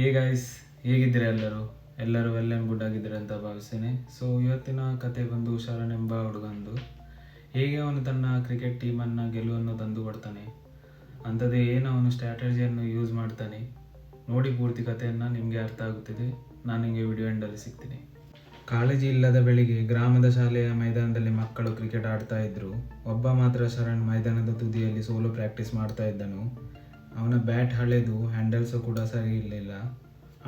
Hey guys ಹೇಗಿದ್ದೀರಾ ಎಲ್ಲರೂ? ಎಲ್ಲರೂ ವೆಲ್ ಆ್ಯಂಡ್ ಗುಡ್ ಆಗಿದ್ದೀರಾ ಅಂತ ಭಾವಿಸ್ತೇನೆ. ಸೊ ಇವತ್ತಿನ ಕತೆ ಬಂದು ಶರಣ್ ಎಂಬ ಹುಡುಗಂದು. ಹೇಗೆ ಅವನು ತನ್ನ ಕ್ರಿಕೆಟ್ ಟೀಮನ್ನು ಗೆಲುವನ್ನು ತಂದು ಕೊಡ್ತಾನೆ? ಅಂಥದ್ದೇ ಏನು ಅವನು ಸ್ಟ್ರಾಟಜಿಯನ್ನು ಯೂಸ್ ಮಾಡ್ತಾನೆ? ನೋಡಿ ಪೂರ್ತಿ ಕಥೆಯನ್ನು ನಿಮಗೆ ಅರ್ಥ ಆಗುತ್ತಿದೆ. ನಾನು ನಿಮಗೆ ವಿಡಿಯೋ ಎಂಡಲ್ಲಿ ಸಿಗ್ತೀನಿ. ಕಾಳಜಿ ಇಲ್ಲದ ಬೆಳಿಗ್ಗೆ ಗ್ರಾಮದ ಶಾಲೆಯ ಮೈದಾನದಲ್ಲಿ ಮಕ್ಕಳು ಕ್ರಿಕೆಟ್ ಆಡ್ತಾ ಇದ್ರು. ಒಬ್ಬ ಮಾತ್ರ ಶರಣ್ ಮೈದಾನದ ತುದಿಯಲ್ಲಿ ಸೋಲು ಪ್ರಾಕ್ಟೀಸ್ ಮಾಡ್ತಾ ಇದ್ದನು. ಅವನ ಬ್ಯಾಟ್ ಹಳೆದು, ಹ್ಯಾಂಡಲ್ಸು ಕೂಡ ಸರಿ ಇರಲಿಲ್ಲ.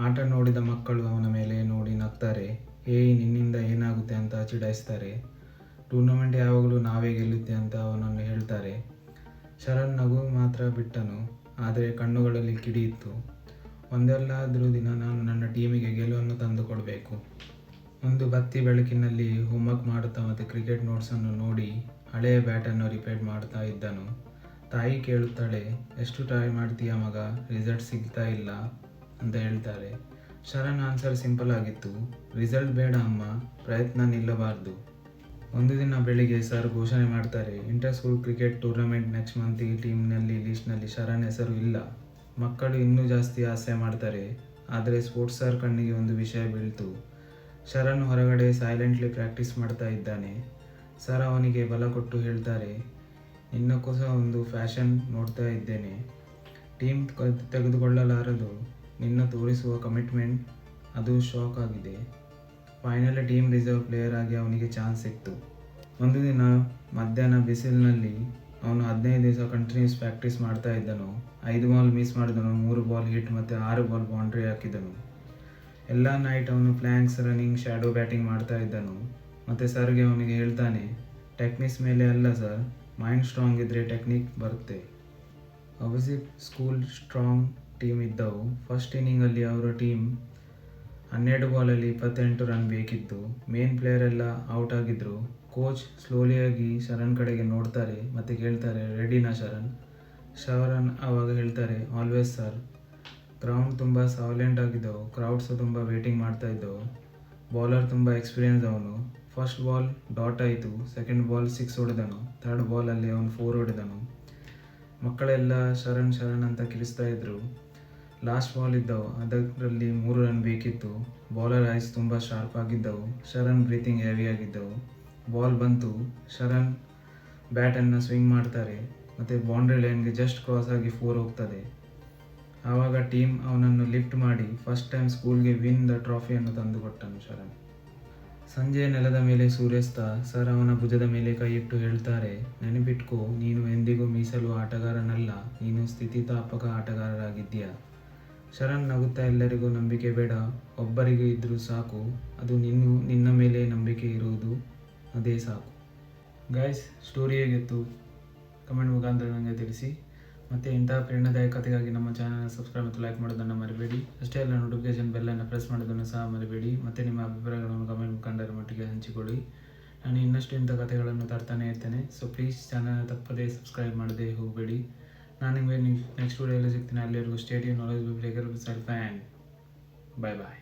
ಆಟ ನೋಡಿದ ಮಕ್ಕಳು ಅವನ ಮೇಲೆ ನೋಡಿ ನಗ್ತಾರೆ ಏಯ್ ನಿನ್ನಿಂದ ಏನಾಗುತ್ತೆ ಅಂತ ಚಿಡಾಯಿಸ್ತಾರೆ. ಟೂರ್ನಮೆಂಟ್ ಯಾವಾಗಲೂ ನಾವೇ ಗೆಲ್ಲುತ್ತೆ ಅಂತ ಅವನನ್ನು ಹೇಳ್ತಾರೆ. ಶರಣ್ ನಗು ಮಾತ್ರ ಬಿಟ್ಟನು, ಆದರೆ ಕಣ್ಣುಗಳಲ್ಲಿ ಕಿಡಿಯಿತ್ತು ಒಂದೆಲ್ಲಾದರೂ ದಿನ ನಾನು ನನ್ನ ಟೀಮಿಗೆ ಗೆಲುವನ್ನು ತಂದು ಕೊಡಬೇಕು ಒಂದು ಬತ್ತಿ ಬೆಳಕಿನಲ್ಲಿ ಹೋಮ್ವರ್ಕ್ ಮಾಡುತ್ತಾ ಮತ್ತು ಕ್ರಿಕೆಟ್ ನೋಟ್ಸನ್ನು ನೋಡಿ ಹಳೆಯ ಬ್ಯಾಟನ್ನು ರಿಪೇರ್ ಮಾಡ್ತಾ ಇದ್ದನು. ತಾಯಿ ಕೇಳುತ್ತಾಳೆ, ಎಷ್ಟು ಟ್ರೈ ಮಾಡ್ತೀಯ ಮಗ? ರಿಸಲ್ಟ್ ಸಿಗ್ತಾ ಇಲ್ಲ ಅಂತ ಹೇಳ್ತಾರೆ. ಶರಣ್ ಆನ್ಸರ್ ಸಿಂಪಲ್ ಆಗಿತ್ತು ರಿಸಲ್ಟ್ ಬೇಡ ಅಮ್ಮ, ಪ್ರಯತ್ನ ನಿಲ್ಲಬಾರ್ದು. ಒಂದು ದಿನ ಬೆಳಿಗ್ಗೆ ಸರ್ ಘೋಷಣೆ ಮಾಡ್ತಾರೆ inter school cricket tournament next month ಈ ಟೀಮ್ನಲ್ಲಿ ಲೀಸ್ಟ್ನಲ್ಲಿ ಶರಣ್ ಹೆಸರು ಇಲ್ಲ. ಮಕ್ಕಳು ಇನ್ನೂ ಜಾಸ್ತಿ ಆಸೆ ಮಾಡ್ತಾರೆ, ಆದರೆ ಸ್ಪೋರ್ಟ್ಸ್ ಸರ್ ಕಣ್ಣಿಗೆ ಒಂದು ವಿಷಯ ಬೀಳ್ತು. ಶರಣ್ ಹೊರಗಡೆ ಸೈಲೆಂಟ್ಲಿ ಪ್ರಾಕ್ಟೀಸ್ ಮಾಡ್ತಾ ಇದ್ದಾನೆ. ಸರ್ ಅವನಿಗೆ ಬಲ ಕೊಟ್ಟು ಹೇಳ್ತಾರೆ ನಿನ್ನಕ್ಕೋಸ್ಕರ ಒಂದು ಫ್ಯಾಷನ್ ನೋಡ್ತಾ ಇದ್ದೇನೆ. ಟೀಮ್ ತೆಗೆದುಕೊಳ್ಳಲಾರದು. ನಿನ್ನ ತೋರಿಸುವ ಕಮಿಟ್ಮೆಂಟ್, ಅದು ಶಾಕ್ ಆಗಿದೆ. ಫೈನಲ್ ಟೀಮ್ ರಿಸರ್ವ್ ಪ್ಲೇಯರ್ ಆಗಿ ಅವನಿಗೆ ಚಾನ್ಸ್ ಸಿಕ್ತು ಒಂದು ದಿನ ಮಧ್ಯಾಹ್ನ ಬಿಸಿಲಿನಲ್ಲಿ ಅವನು ಹದಿನೈದು ದಿವಸ ಕಂಟಿನ್ಯೂಸ್ ಪ್ರಾಕ್ಟೀಸ್ ಮಾಡ್ತಾ ಇದ್ದನು. ಐದು ಬಾಲ್ ಮಿಸ್ ಮಾಡಿದನು, ಮೂರು ಬಾಲ್ ಹಿಟ್ ಮತ್ತು ಆರು ಬಾಲ್ ಬೌಂಡ್ರಿ ಹಾಕಿದನು. ಎಲ್ಲ ನೈಟ್ ಅವನು ಫ್ಲ್ಯಾಂಕ್ಸ್ ರನ್ನಿಂಗ್ ಶ್ಯಾಡೋ ಬ್ಯಾಟಿಂಗ್ ಮಾಡ್ತಾ ಇದ್ದನು. ಮತ್ತು ಸರ್ಗೆ ಅವನಿಗೆ ಹೇಳ್ತಾನೆ ಟೆಕ್ನಿಕ್ಸ್ ಮೇಲೆ ಅಲ್ಲ ಸರ್ ಮೈಂಡ್ ಸ್ಟ್ರಾಂಗ್ ಇದ್ದರೆ ಟೆಕ್ನಿಕ್ ಬರುತ್ತೆ. ಅಪೋಸಿಟ್ ಸ್ಕೂಲ್ ಸ್ಟ್ರಾಂಗ್ ಟೀಮ್ ಇದ್ದವು. ಫಸ್ಟ್ ಇನ್ನಿಂಗಲ್ಲಿ ಅವರ ಟೀಮ್ ಹನ್ನೆರಡು ಬಾಲಲ್ಲಿ ಇಪ್ಪತ್ತೆಂಟು ರನ್ ಬೇಕಿತ್ತು. ಮೇನ್ ಪ್ಲೇಯರ್ ಎಲ್ಲ ಔಟ್ ಆಗಿದ್ರು. ಕೋಚ್ ಸ್ಲೋಲಿಯಾಗಿ ಶರಣ್ ಕಡೆಗೆ ನೋಡ್ತಾರೆ ಮತ್ತು ಕೇಳ್ತಾರೆ ರೆಡಿನಾ ಶರಣ್? ಶರಣ್ ಆವಾಗ ಹೇಳ್ತಾರೆ ಆಲ್ವೇಸ್ ಸರ್ ಗ್ರೌಂಡ್ ತುಂಬ ಸೈಲೆಂಟ್ ಆಗಿದ್ದವು. ಕ್ರೌಡ್ಸು ತುಂಬ ವೇಟಿಂಗ್ ಮಾಡ್ತಾ ಇದ್ದವು. ಬೌಲರ್ ತುಂಬ ಎಕ್ಸ್ಪೀರಿಯನ್ಸ್ ಅವನು. ಫಸ್ಟ್ ಬಾಲ್ ಡಾಟ್ ಆಯಿತು. ಸೆಕೆಂಡ್ ಬಾಲ್ ಸಿಕ್ಸ್ ಹೊಡೆದನು. ಥರ್ಡ್ ಬಾಲಲ್ಲಿ ಅವನು ಫೋರ್ ಹೊಡೆದನು. ಮಕ್ಕಳೆಲ್ಲ ಶರಣ್ ಶರಣ್ ಅಂತ ಕಿರಿಸ್ತಾ ಇದ್ರು. ಲಾಸ್ಟ್ ಬಾಲ್ ಇದ್ದವು. ಅದರಲ್ಲಿ ಮೂರು ರನ್ ಬೇಕಿತ್ತು. ಬಾಲರ್ ಐಸ್ ತುಂಬ ಶಾರ್ಪ್ ಆಗಿದ್ದವು. ಶರಣ್ ಬ್ರೀತಿಂಗ್ ಹೆವಿ ಆಗಿದ್ದವು. ಬಾಲ್ ಬಂತು. ಶರಣ್ ಬ್ಯಾಟನ್ನು ಸ್ವಿಂಗ್ ಮಾಡ್ತಾರೆ. ಮತ್ತು ಬೌಂಡ್ರಿ ಲೈನ್ಗೆ ಜಸ್ಟ್ ಕ್ರಾಸ್ ಆಗಿ ಫೋರ್ ಹೋಗ್ತದೆ. ಆವಾಗ ಟೀಮ್ ಅವನನ್ನು ಲಿಫ್ಟ್ ಮಾಡಿ ಫಸ್ಟ್ ಟೈಮ್ ಸ್ಕೂಲ್ಗೆ ವಿನ್ ದ ಟ್ರಾಫಿಯನ್ನು ತಂದುಕೊಟ್ಟನು ಶರಣ್. ಸಂಜೆ ನೆಲದ ಮೇಲೆ ಸೂರ್ಯಾಸ್ತ, ಸರ್ ಅವನ ಭುಜದ ಮೇಲೆ ಕೈಯಿಟ್ಟು ಹೇಳ್ತಾರೆ, ನೆನಪಿಟ್ಕೋ, ನೀನು ಎಂದಿಗೂ ಮೀಸಲು ಆಟಗಾರನಲ್ಲ, ನೀನು ಸ್ಥಿತಿತಾಪಕ ಆಟಗಾರರಾಗಿದ್ದೀಯ. ಶರಣ್ ನಗುತ್ತಾ ಎಲ್ಲರಿಗೂ ನಂಬಿಕೆ ಬೇಡ, ಒಬ್ಬರಿಗೆ ಇದ್ದರೂ ಸಾಕು, ಅದು ನಿನ್ನ ನಿನ್ನ ಮೇಲೆ ನಂಬಿಕೆ ಇರುವುದು, ಅದೇ ಸಾಕು. ಗಾಯ್ಸ್ ಸ್ಟೋರಿ ಹೇಗಿತ್ತು? ಕಮೆಂಟ್ ಮುಖಾಂತರ ನನಗೆ ತಿಳಿಸಿ. ಮತ್ತು ಇಂತಹ ಪ್ರೇರಣಾದಾಯಕತೆಗಾಗಿ ನಮ್ಮ ಚಾನಲ್ ಸಬ್ಸ್ಕ್ರೈಬ್ ಮತ್ತು ಲೈಕ್ ಮಾಡೋದನ್ನು ಮರಿಬೇಡಿ. ಅಷ್ಟೇ ಅಲ್ಲ ನೋಟಿಫಿಕೇಶನ್ ಬೆಲ್ಲನ್ನು ಪ್ರೆಸ್ ಮಾಡೋದನ್ನು ಸಹ ಮರಿಬೇಡಿ. ಮತ್ತು ನಿಮ್ಮ ಅಭಿಪ್ರಾಯಗಳನ್ನು ಕಮೆಂಟ್ ಮುಖಂಡರ ಮಟ್ಟಿಗೆ ಹಂಚಿಕೊಳ್ಳಿ. ನಾನು ಇನ್ನಷ್ಟು ಇಂಥ ಕಥೆಗಳನ್ನು ತರ್ತಾನೆ ಇರ್ತೇನೆ. ಸೊ ಪ್ಲೀಸ್ ಚಾನಲ್ ತಪ್ಪದೇ ಸಬ್ಸ್ಕ್ರೈಬ್ ಮಾಡದೆ ಹೋಗಬೇಡಿ. ನಾನು ನಿಮಗೆ ನೆಕ್ಸ್ಟ್ ವಿಡಿಯೋದಲ್ಲಿ ಸಿಗ್ತೀನಿ. ಅಲ್ಲಿವರೆಗೂ stadium knowledge ಪ್ಲೇಗರ್ self and bye bye